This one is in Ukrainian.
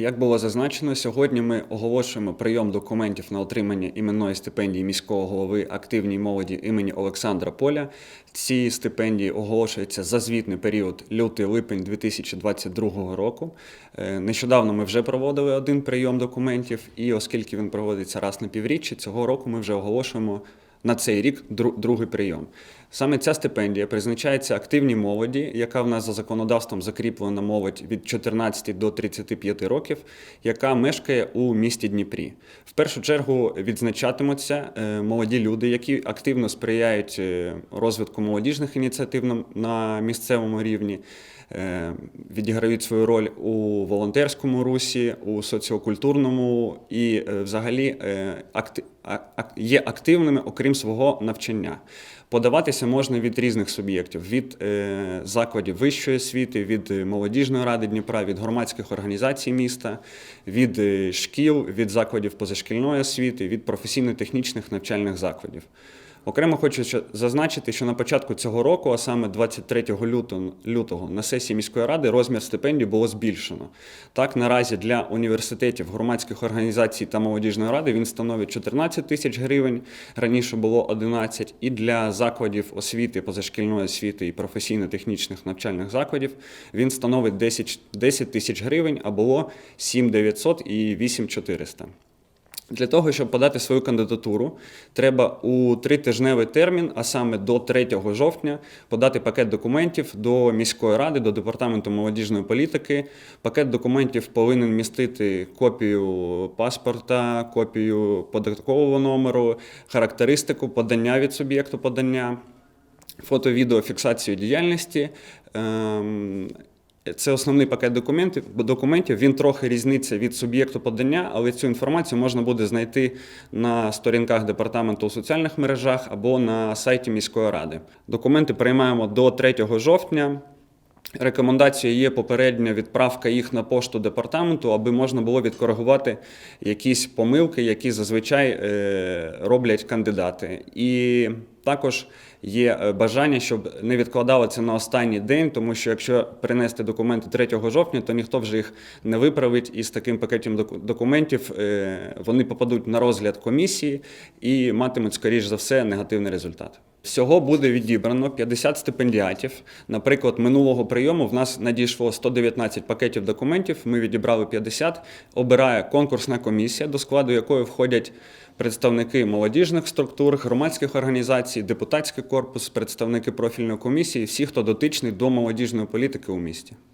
Як було зазначено, сьогодні ми оголошуємо прийом документів на отримання іменної стипендії міського голови активній молоді імені Олександра Поля. Ці стипендії оголошуються за звітний період лютий-липень 2022 року. Е, Нещодавно ми вже проводили один прийом документів, і оскільки він проводиться раз на півріччя, цього року ми вже оголошуємо на цей рік другий прийом. Саме ця стипендія призначається активній молоді, яка в нас за законодавством закріплена молодь від 14 до 35 років, яка мешкає у місті Дніпрі. В першу чергу відзначатимуться е, молоді люди, які активно сприяють е, розвитку молодіжних ініціатив на- місцевому рівні. е, Відіграють свою роль у волонтерському русі, у соціокультурному і взагалі е, акти- а- ак- є активними, окрім свого навчання. Подаватися можна від різних суб'єктів: від е, закладів вищої освіти, від е, молодіжної ради Дніпра, від громадських організацій міста, від е, шкіл, від закладів позашкільної освіти, від професійно-технічних навчальних закладів. Окремо хочу зазначити, що на початку цього року, а саме 23 лютого, на сесії міської ради розмір стипендій було збільшено. Так, наразі для університетів, громадських організацій та молодіжної ради він становить 14 тисяч гривень, раніше було 11, і для закладів освіти, позашкільної освіти і професійно-технічних навчальних закладів він становить 10 10 тисяч гривень, а було 7 900 і 8 400. Для того, щоб подати свою кандидатуру, треба у тритижневий термін, а саме до 3 жовтня, подати пакет документів до міської ради, до департаменту молодіжної політики. Пакет документів повинен містити копію паспорта, копію податкового номеру, характеристику подання від суб'єкту подання, фото-відеофіксацію діяльності. ем, це основний пакет документів. документів. Він трохи різниця від суб'єкту подання, але цю інформацію можна буде знайти на сторінках департаменту у соціальних мережах або на сайті міської ради. Документи приймаємо до 3 жовтня. Рекомендацією є попередня відправка їх на пошту департаменту, аби можна було відкоригувати якісь помилки, які зазвичай е, роблять кандидати. І також є е, бажання, щоб не відкладали це на останній день, тому що якщо принести документи 3 жовтня, то ніхто вже їх не виправить, і з таким пакетом доку- документів е, вони попадуть на розгляд комісії і матимуть, скоріш за все, негативний результат. Всього буде відібрано 50 стипендіатів. Наприклад, минулого прийому в нас надійшло 119 пакетів документів. Ми відібрали 50. Обирає конкурсна комісія, до складу якої входять представники молодіжних структур, громадських організацій, депутатський корпус, представники профільної комісії, всі, хто дотичний до молодіжної політики у місті.